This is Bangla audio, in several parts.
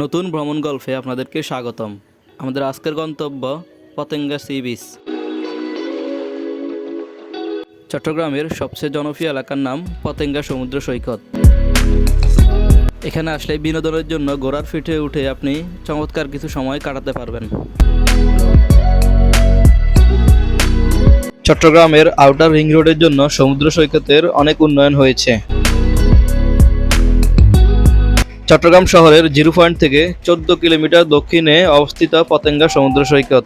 নতুন ভ্রমণ গল্পে আপনাদেরকে স্বাগতম। আমাদের আজকের গন্তব্য পতেঙ্গা সি বিচ। চট্টগ্রামের সবচেয়ে জনপ্রিয় এলাকার নাম পতেঙ্গা সমুদ্র সৈকত। এখানে আসলে বিনোদনের জন্য ঘোড়ার ফিটে উঠে আপনি চমৎকার কিছু সময় কাটাতে পারবেন। চট্টগ্রামের আউটার রিং রোডের জন্য সমুদ্র সৈকতের অনেক উন্নয়ন হয়েছে। চট্টগ্রাম শহরের জিরো পয়েন্ট থেকে চোদ্দ কিলোমিটার দক্ষিণে অবস্থিত পতেঙ্গা সমুদ্র সৈকত।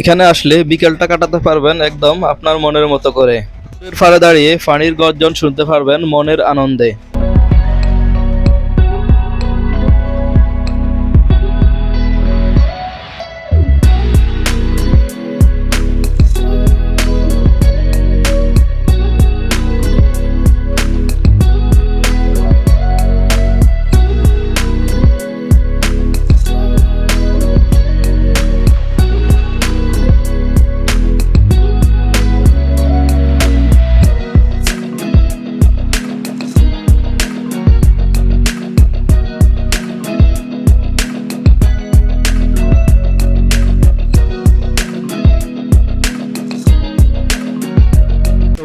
এখানে আসলে বিকেলটা কাটাতে পারবেন একদম আপনার মনের মতো করে। ফাড়ে দাঁড়িয়ে পানির গর্জন শুনতে পারবেন মনের আনন্দে।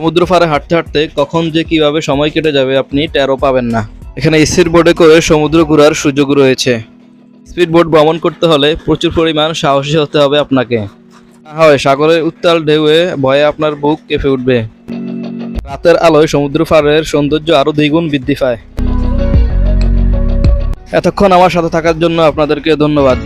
সমুদ্র পাড়ে হাঁটতে হাঁটতে কখন যে কীভাবে সময় কেটে যাবে আপনি টেরও পাবেন না। এখানে স্পিড বোর্ডে করে সমুদ্র ঘোরার সুযোগ রয়েছে। স্পিড বোট ভ্রমণ করতে হলে প্রচুর পরিমাণ সাহসী হতে হবে আপনাকে। হয় সাগরের উত্তাল ঢেউয়ে ভয়ে আপনার বুক কেঁপে উঠবে। রাতের আলোয় সমুদ্র পাড়ের সৌন্দর্য আরও দ্বিগুণ বৃদ্ধি পায়। এতক্ষণ আমার সাথে থাকার জন্য আপনাদেরকে ধন্যবাদ।